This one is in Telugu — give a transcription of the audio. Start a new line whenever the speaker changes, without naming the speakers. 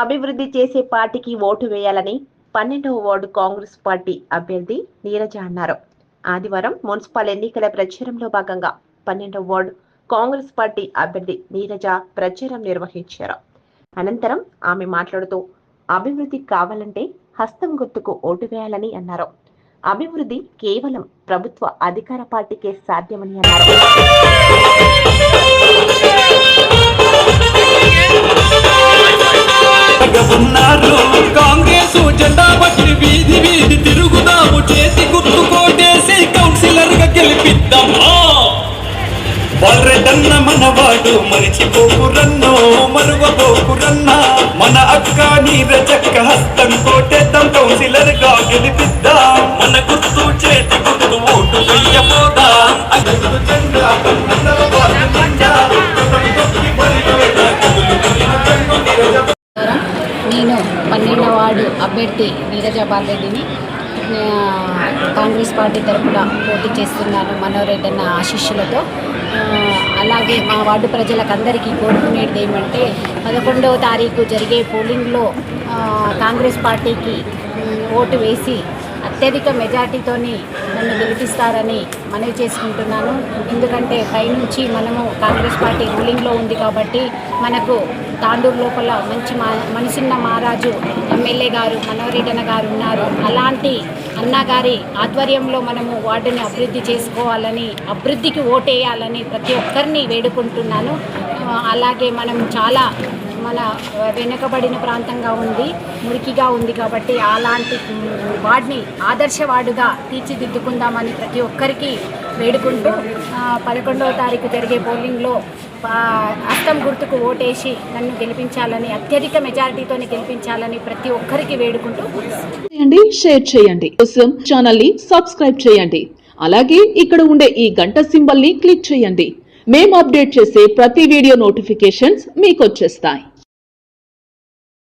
అభివృద్ధి చేసే పార్టీకి ఓటు వేయాలని పన్నెండవ వార్డు కాంగ్రెస్ పార్టీ అభ్యర్థి నీరజ అన్నారు. ఆదివారం మున్సిపల్ ఎన్నికల ప్రచారంలో భాగంగా పన్నెండవ వార్డు కాంగ్రెస్ పార్టీ అభ్యర్థి నీరజ ప్రచారం నిర్వహించారు. అనంతరం ఆమె మాట్లాడుతూ అభివృద్ధి కావాలంటే హస్తం గుర్తుకు ఓటు వేయాలని అన్నారు. అభివృద్ధి కేవలం ప్రభుత్వ అధికార పార్టీకే సాధ్యమని అన్నారు.
కాంగ్రెస్ జెండా పట్టి వీధి వీధి తిరుగుదాము. చేతి గుర్తు కోటేసి కౌన్సిలర్గా గెలిపిద్దామా వాళ్ళరెడ్డన్న మనవాడు మరిచిపోకురన్నో మరువబోకురన్నా. మన అక్క నీరజక్క హస్తం కోటేద్దాం కౌన్సిలర్గా గెలిపిద్దాం. మన గుర్తు చేతి గుర్తు ఓటు వెయ్యబోదా. జెండా పన్నెండవ వార్డు
అభ్యర్థి నీరజ రెడ్డిని కాంగ్రెస్ పార్టీ తరఫున పోటీ చేస్తున్నాను మనోరెడ్డి అన్న ఆశీస్సులతో. అలాగే మా వార్డు ప్రజలకందరికీ కోరుకునేది ఏమంటే పదకొండవ తారీఖు జరిగే పోలింగ్లో కాంగ్రెస్ పార్టీకి ఓటు వేసి అత్యధిక మెజార్టీతోని నన్ను గెలిపిస్తారని మనవి చేసుకుంటున్నాను. ఎందుకంటే పైనుంచి మనము కాంగ్రెస్ పార్టీ రూలింగ్లో ఉంది కాబట్టి మనకు తాండూరు లోపల మంచి మా మనిషిన్న మహారాజు ఎమ్మెల్యే గారు మనోరెడ్డన్న గారు ఉన్నారు. అలాంటి అన్నగారి ఆధ్వర్యంలో మనము వార్డుని అభివృద్ధి చేసుకోవాలని అభివృద్ధికి ఓటేయాలని ప్రతి ఒక్కరిని వేడుకుంటున్నాను. అలాగే మనం చాలా మన వెనుకబడిన ప్రాంతంగా ఉంది మురికిగా ఉంది కాబట్టి అలాంటి వార్డ్ని ఆదర్శ వార్డుగా తీర్చిదిద్దుకుందామని ప్రతి ఒక్కరికి వేడుకుంటూ పదకొండవ తారీఖు జరిగే పోలింగ్లో అస్తం గుర్తుకు ఓటేసి నన్ను గెలిపించాలని అత్యధిక మెజారిటీతోనే గెలిపించాలని ప్రతి ఒక్కరికి వేడుకుంటూ
చేయండి షేర్ చేయండి. కోసం ఛానల్ని సబ్స్క్రైబ్ చేయండి. అలాగే ఇక్కడ ఉండే ఈ గంట సింబల్ని క్లిక్ చేయండి. మేము అప్డేట్ చేసే ప్రతి వీడియో నోటిఫికేషన్స్ మీకు వచ్చేస్తాయి.